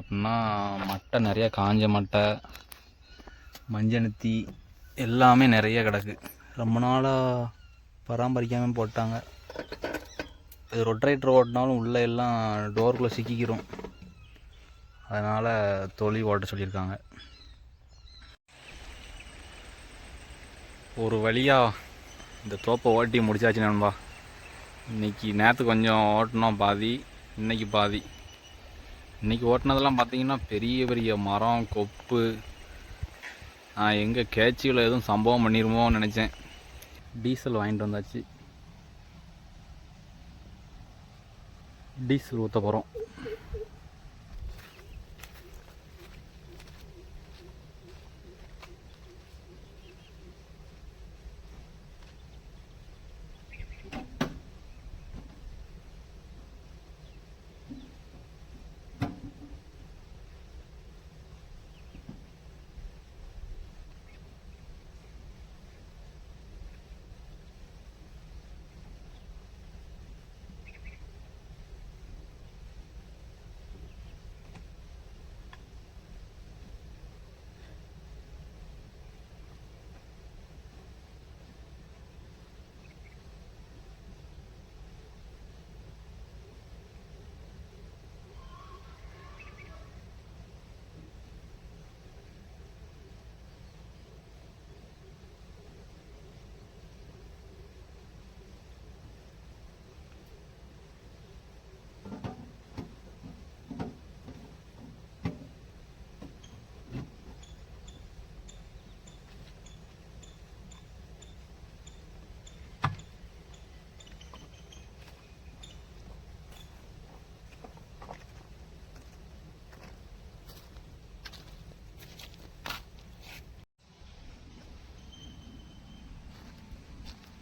அப்படின்னா மட்டை நிறைய காஞ்ச மட்டை மஞ்சனத்தி எல்லாமே நிறைய கிடக்கு. ரொம்ப நாளாக பராமரிக்காமல் போட்டாங்க. இது ரொட்ரைட்டர் ஓட்டினாலும் உள்ளே எல்லாம் டோருக்குள்ளே சிக்கிக்கிறோம் அதனால் தொழி ஓட்ட சொல்லியிருக்காங்க. ஒரு வழியாக இந்த தோப்பை ஓட்டி முடிச்சாச்சு நண்பா. இன்னைக்கு நேற்று கொஞ்சம் ஓட்டினோம் பாதி இன்றைக்கி பாதி. இன்றைக்கி ஓட்டினதெல்லாம் பார்த்தீங்கன்னா பெரிய பெரிய மரம் கொப்பு. நான் எங்கே கேட்சியில் எதுவும் சம்பவம் பண்ணிடுமோன்னு நினச்சேன். டீசல் வாங்கிட்டு வந்தாச்சு. டீசல் ஊற்ற போகிறோம்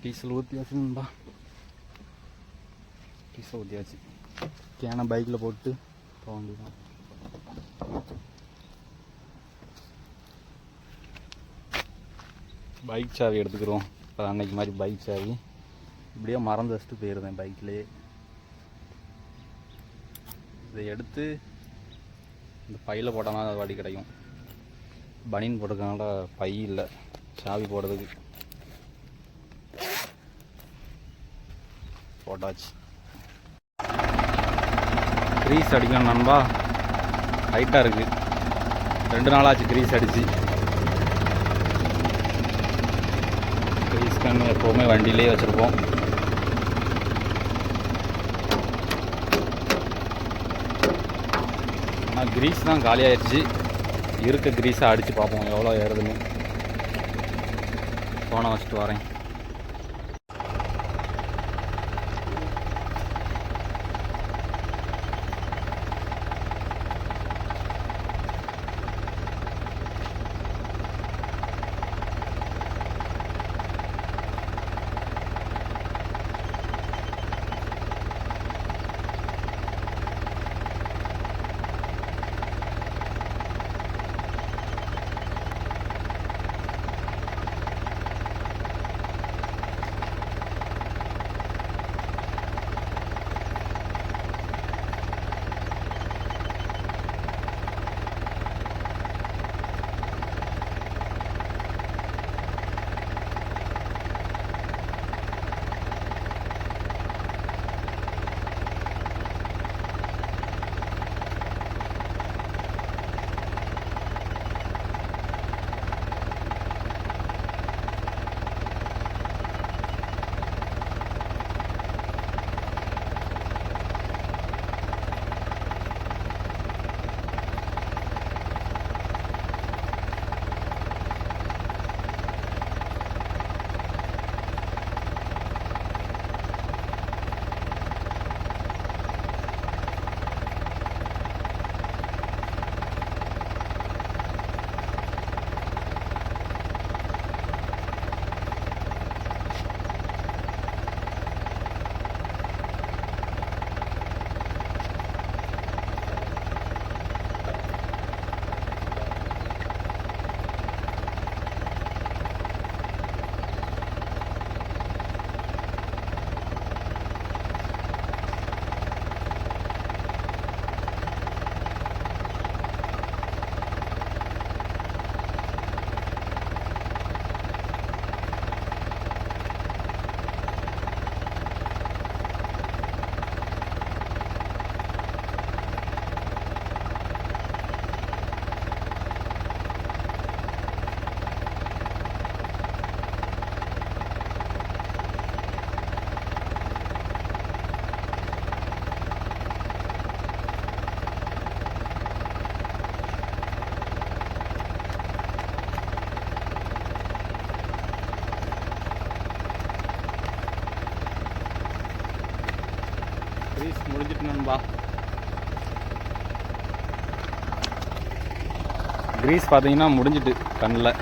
டீசல் ஊற்றியாச்சு நண்பா டீசல் ஊற்றியாச்சு கேனை பைக்கில் போட்டு போக வேண்டியதான் பைக் சாவி எடுத்துக்கிறோம். இப்போ அன்னைக்கு மாதிரி பைக் சாவி. இப்படியே மறந்து வச்சுட்டு போயிருந்தேன் பைக்லேயே இதை எடுத்து இந்த பையில் போட்டோம்னா அது வாடி கிடைக்கும். பனியன் போட்டுக்கனால பை இல்லை. சாவி போடுறதுக்கு. போட்டாச்சு. க்ரீஸ் அடிக்கணும் நண்பா. ஹைட்டாக இருக்குது ரெண்டு நாளாச்சு க்ரீஸ் அடிச்சு. க்ரீஸ் கன்று எப்போவுமே வண்டியிலே வச்சுருப்போம். ஆனால் க்ரீஸ் தான் காலியாகிடுச்சு இருக்க க்ரீஸாக அடித்து பார்ப்போம் எவ்வளோ ஏறுதுன்னு. ஃபோனை வச்சுட்டு வரேன். கிரீஸ் பார்த்தீங்கன்னா முடிஞ்சிட்டு கண்ணில்.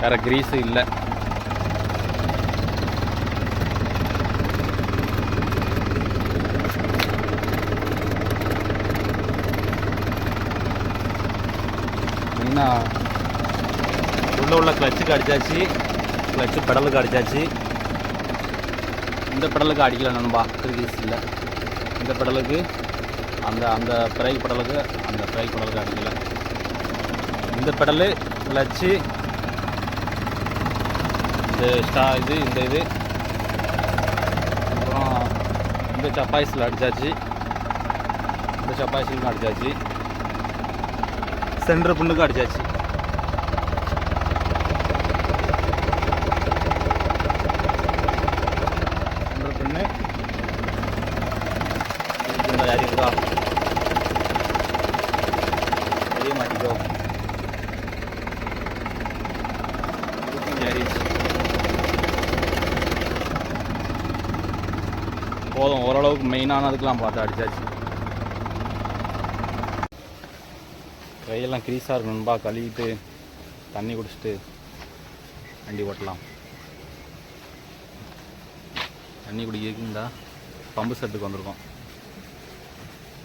வேற கிரீஸு இல்லை. மெயினாக உள்ள உள்ள கிளச்சுக்கு அடிச்சாச்சு. கிளச்சு பெடலுக்கு அடிச்சாச்சு. இந்த பெடலுக்கு அடிக்கல நண்பா. கிரீஸ் இல்லை. இந்த பெடலுக்கு அந்த அந்த பிரேக் பெடலுக்கு அந்த பிரேக் பெடலுக்கு அடிக்கல. இந்த பெடலு கிளச்சு இந்த ஸ்டா இது இந்த இது. அப்புறம் இந்த சப்பாய்ஸில் அடிச்சாச்சு. இந்த சப்பாய்ஸிலும் அடிச்சாச்சு. சென்டர் புண்ணுக்கும் அடிச்சாச்சு. சென்டர் புண்ணு. ஓரளவுக்கு மெயினானதுக்கெலாம் பார்த்து அடிச்சாச்சு. கையெல்லாம் கிரீஸாக இருக்கணும்பா கழுவிட்டு தண்ணி குடிச்சிட்டு வண்டி ஓட்டலாம். தண்ணி குடிக்கிறதுக்குண்டா பம்பு செட்டுக்கு வந்திருக்கோம்.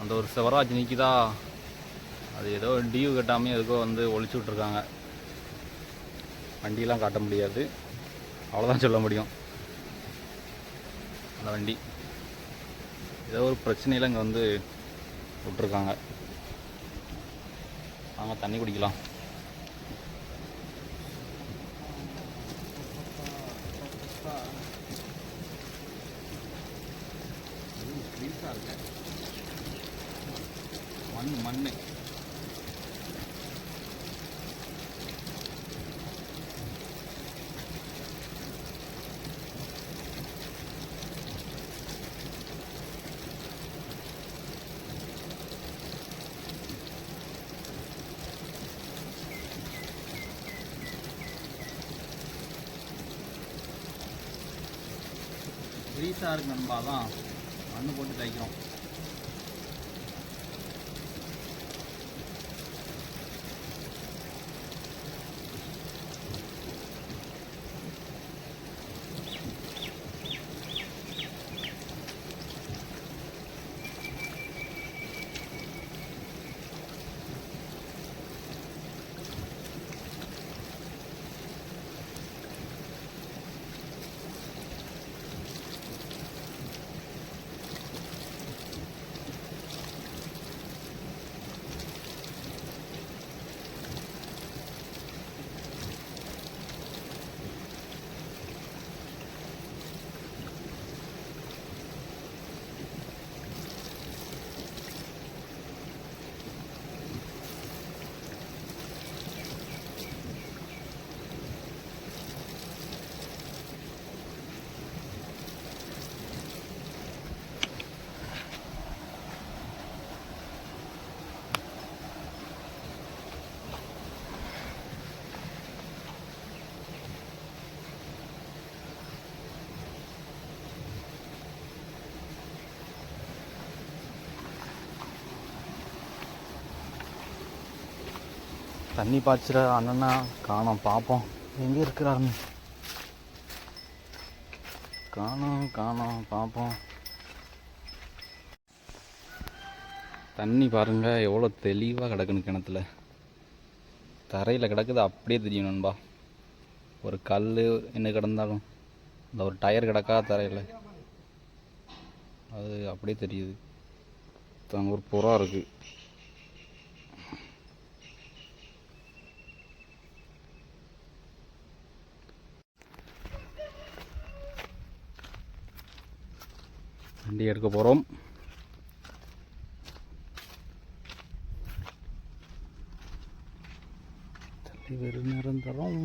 அந்த ஒரு சிவராஜ் நிற்கிதா அது ஏதோ டியூ கட்டாமே எதுக்கோ வந்து ஒழிச்சு விட்ருக்காங்க வண்டியெலாம் காட்ட முடியாது. அவ்வளோதான் சொல்ல முடியும். அந்த வண்டி. ஏதோ ஒரு பிரச்சனையில் இங்கே வந்து விட்ருக்காங்க வாங்க தண்ணி குடிக்கலாம். ரீஸாக இருக்குது நண்பா தான் மண்ணு போட்டு தைக்கிறோம் தண்ணி பாய்ச்சிற அண்ணனா காணோம் பார்ப்போம் எங்கே இருக்கிறாருன்னு காணோம் காணோம் பார்ப்போம் தண்ணி பாருங்க எவ்வளோ தெளிவாக கிடக்குன்னு கிணத்துல. தரையில் கிடக்குது அப்படியே தெரியும் நண்பா. ஒரு கல் என்ன கிடந்தாலும். இந்த ஒரு டயர் கிடக்கா தரையில். அது அப்படியே தெரியுது. அங்கே ஒரு புறா இருக்குது வண்டி எடுக்க போகிறோம் தள்ளி வெறும் நிரந்தரம்.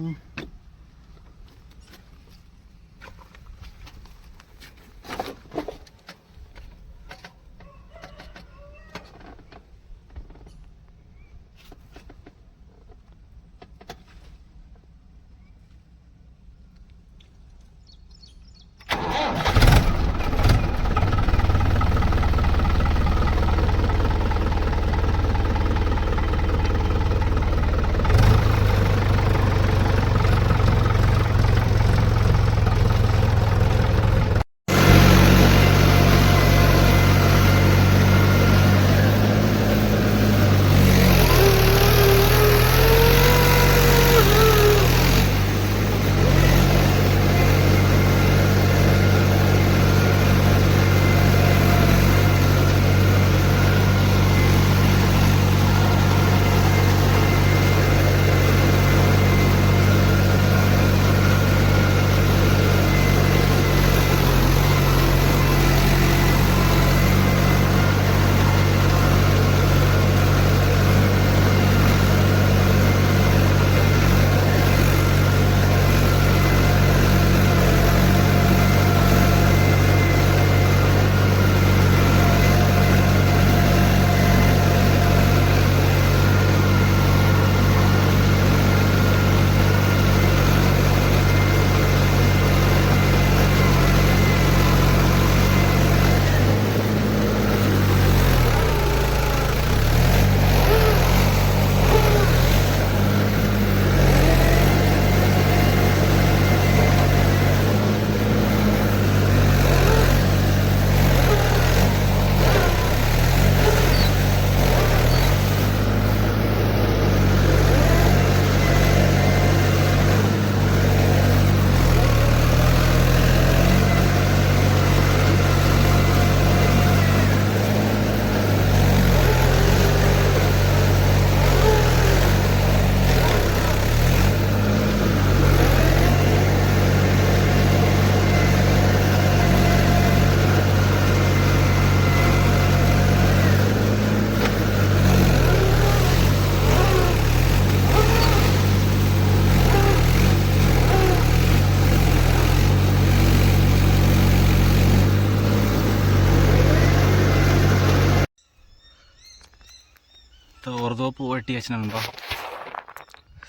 தோப்பு ஓட்டியாச்சு நண்பா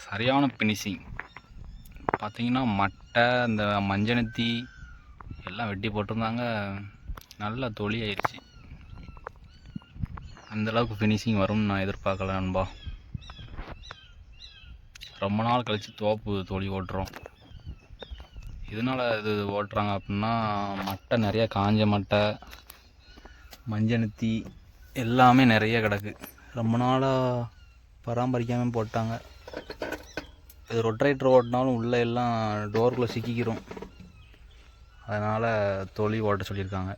சரியான ஃபினிஷிங் பார்த்தீங்கன்னா மட்டை இந்த மஞ்சனத்தி எல்லாம் வெட்டி போட்டிருந்தாங்க. நல்லா தொளி ஆயிடுச்சு அந்த அளவுக்கு ஃபினிஷிங் வரும்னு நான் எதிர்பார்க்கல நண்பா. ரொம்ப நாள் கழித்து தோப்பு தோழி ஓட்டுறோம். இதனால் இது ஓட்டுறாங்க அப்படின்னா மட்டை நிறையா காஞ்ச மட்டை மஞ்சனத்தி எல்லாமே நிறைய கிடக்கு. ரொம்ப நாளாக பராமரிக்காமல் போட்டாங்க. இது ரொட்ரைட்டர் ஓட்டினாலும் உள்ளே எல்லாம் டோருக்குள்ளே சிக்கிக்கிறோம் அதனால் தொழி ஓட்ட சொல்லியிருக்காங்க.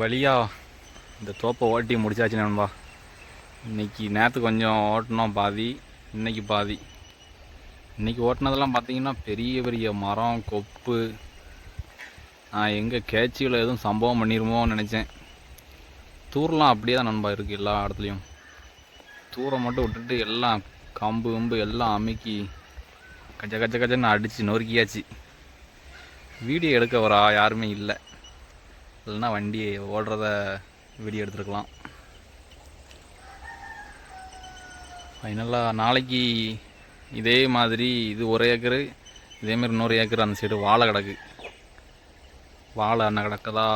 வழியாக இந்த தோப்பை ஓட்டி முடிச்சாச்சு நண்பா. இன்னைக்கு நேற்று கொஞ்சம் ஓட்டினோம் பாதி இன்றைக்கி பாதி. இன்றைக்கி ஓட்டினதெல்லாம் பார்த்திங்கன்னா பெரிய பெரிய மரம் கொப்பு. நான் எங்கே கேட்சியில் எதுவும் சம்பவம் பண்ணிருமோன்னு நினச்சேன். தூரெலாம் அப்படியே தான் நண்பா இருக்குது எல்லா இடத்துலையும். தூரை மட்டும் விட்டுட்டு எல்லாம் கம்பு கம்பு எல்லாம் அமுக்கி கச்ச கச்ச கச்சன்னு அடித்து நொறுக்கியாச்சு. வீடியோ எடுக்க வரா யாருமே இல்லை. இல்லைன்னா வண்டி ஓடுறத வீடியோ எடுத்துருக்கலாம். ஃபைனலாக நாளைக்கு இதே மாதிரி இது ஒரு ஏக்கரு இதேமாரி இன்னொரு ஏக்கர் அந்த சைடு வாழை கிடக்கு. வாழை அண்ணன் கிடக்குதா?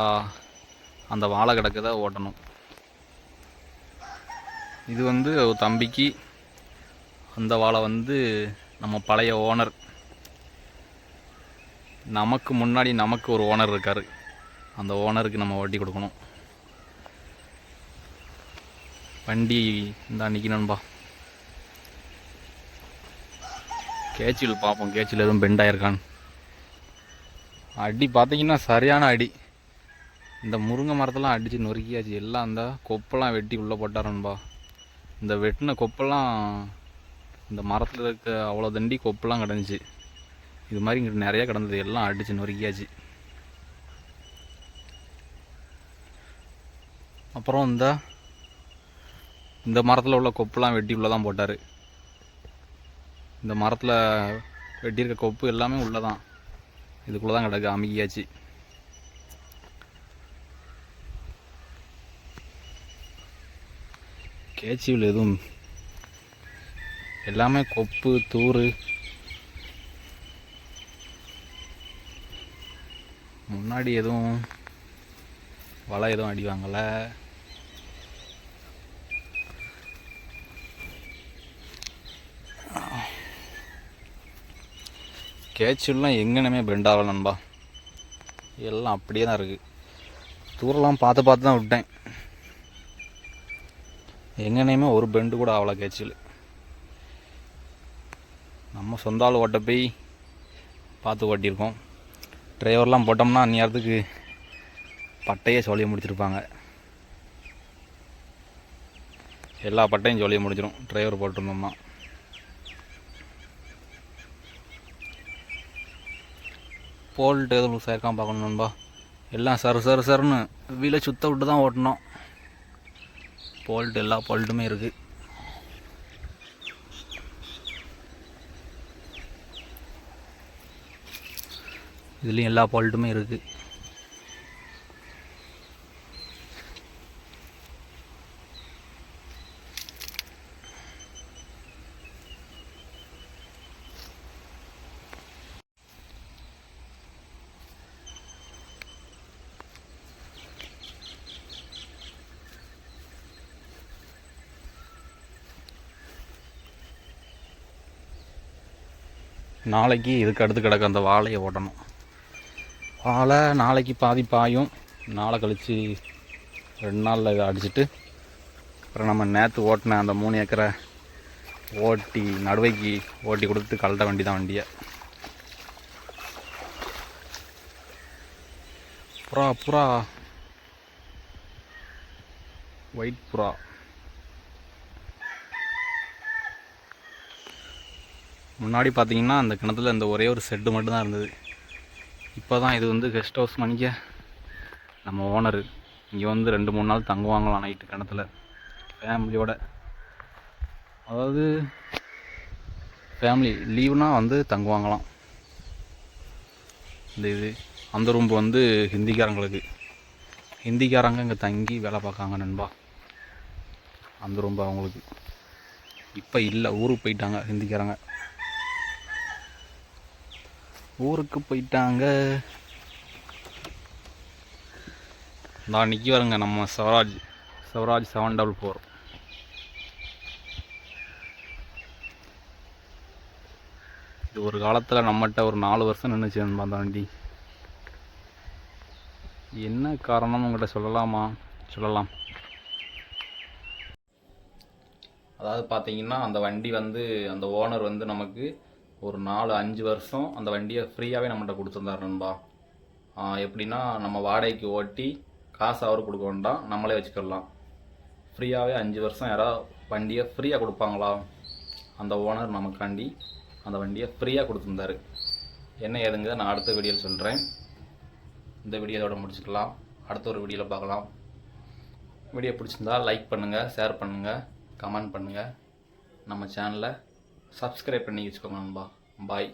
அந்த வாழை கிடக்குதா ஓட்டணும். இது வந்து தம்பிக்கு அந்த வாழை வந்து நம்ம பழைய ஓனர் நமக்கு முன்னாடி நமக்கு ஒரு ஓனர் இருக்கார். அந்த ஓனருக்கு நம்ம வட்டி கொடுக்கணும். வண்டி இந்த நிற்கணும்பா கேச்சில் பார்ப்போம் கேச்சில் எதுவும் பெண்ட் ஆயிருக்கான்னு. அடி பார்த்தீங்கன்னா சரியான அடி. இந்த முருங்கை மரத்தெல்லாம் அடித்து நொறுக்கியாச்சு. எல்லாம் அந்த கொப்பெல்லாம் வெட்டி உள்ளே போட்டாரன்பா இந்த வெட்டின கொப்பெல்லாம் இந்த மரத்தில் இருக்க அவ்வளோ தண்டி கொப்பெல்லாம் கிடந்துச்சு. இது மாதிரி இங்கிட்டு நிறைய கிடந்தது. எல்லாம் அடித்து நொறுக்கியாச்சு. அப்புறம் இந்த இந்த மரத்தில் உள்ள கொப்புலாம் வெட்டி உள்ளே தான் போட்டார். இந்த மரத்தில் வெட்டியிருக்க கொப்பு எல்லாமே உள்ளே தான் இதுக்குள்ளே தான் கிடக்கு அமுகியாச்சு கேச்சிவில் எதுவும் எல்லாமே கொப்பு தூறு. முன்னாடி எதுவும் வலை எதுவும் அடி வாங்கல கேச்சுலாம் எங்கேனுமே பெண்ட் ஆகல நண்பா. எல்லாம் அப்படியே தான் இருக்குது தூரெலாம் பார்த்து பார்த்து தான் விட்டேன். எங்கேனையுமே ஒரு பெண்டு கூட ஆகலை கேச்சில் நம்ம சொந்த ஆள் ஓட்ட போய் பார்த்து ஓட்டியிருக்கோம். டிரைவர்லாம் போட்டோம்னா நேரத்துக்கு பட்டையே சொல்லிய முடிச்சிருப்பாங்க. எல்லா பட்டையும் சொல்லிய முடிச்சிடும் டிரைவர் போட்டிருந்தோம்னா. போல்ட் எதுவும் லூஸ் ஆயிருக்கான் பார்க்கணும் நண்பா? எல்லாம் சரு சரு சருன்னு வீலை சுத்த விட்டு தான் ஓட்டணும். போல்ட் எல்லா போல்ட்டுமே இருக்குது இதுலேயும் எல்லா போல்ட்டுமே இருக்குது நாளைக்கு இதுக்கு அடுத்து கிடக்க அந்த வாழையை ஓட்டணும். வாழை நாளைக்கு பாதி பாயும். நாளை கழித்து ரெண்டு நாளில் இதை அடிச்சிட்டு அப்புறம் நம்ம நேற்று ஓட்டின அந்த மூணு ஏக்கரை ஓட்டி நடுவைக்கு ஓட்டி கொடுத்துட்டு கழட்ட வண்டி தான் வண்டியை. புறா புறா. ஒயிட் புறா. முன்னாடி பார்த்தீங்கன்னா அந்த கிணத்துல இந்த ஒரே ஒரு செட்டு மட்டும்தான் இருந்தது. இப்போ தான் இது வந்து கெஸ்ட் ஹவுஸ் மணிக்க நம்ம ஓனரு இங்கே வந்து ரெண்டு மூணு நாள் தங்குவாங்களாம் நைட்டு கிணத்துல. ஃபேமிலியோட அதாவது ஃபேமிலி லீவுனா வந்து தங்குவாங்களாம். இந்த இது அந்த ரூம் வந்து ஹிந்திக்காரங்களுக்கு. ஹிந்திக்காரங்க இங்கே தங்கி வேலை பார்க்காங்க நண்பா. அந்த ரூம் அவங்களுக்கு. இப்போ இல்லை ஊருக்கு போயிட்டாங்க ஹிந்திக்காரங்க. ஊருக்கு போயிட்டாங்க. நான் நிற்கி வரங்க நம்ம Swaraj Swaraj seven double four இது ஒரு காலத்தில் நம்மகிட்ட ஒரு நாலு வருஷம் நின்றுச்சு அந்த வண்டி என்ன காரணம் உங்கள்கிட்ட சொல்லலாமா? சொல்லலாம். அதாவது பார்த்தீங்கன்னா அந்த வண்டி வந்து அந்த ஓனர் வந்து நமக்கு ஒரு நாலு அஞ்சு வருஷம் அந்த வண்டியை ஃப்ரீயாகவே நம்மகிட்ட கொடுத்துருந்தாரு நண்பா. எப்படின்னா நம்ம வாடகைக்கு ஓட்டி காசு அவர் கொடுக்க வேண்டாம் நம்மளே வச்சுக்கிடலாம். ஃப்ரீயாகவே அஞ்சு வருஷம் யாராவது வண்டியை ஃப்ரீயாக கொடுப்பாங்களா? அந்த ஓனர் நமக்காண்டி அந்த வண்டியை ஃப்ரீயாக கொடுத்துருந்தாரு. என்ன ஏதுங்க நான் அடுத்த வீடியோவில் சொல்கிறேன் இந்த வீடியோவோட முடிச்சுக்கலாம். அடுத்த ஒரு வீடியோவில் பார்க்கலாம். வீடியோ பிடிச்சிருந்தா லைக் பண்ணுங்கள் ஷேர் பண்ணுங்கள் கமெண்ட் பண்ணுங்கள் நம்ம சேனலை சப்ஸ்கிரைப் பண்ணி வச்சுக்கோங்க நண்பா. பாய்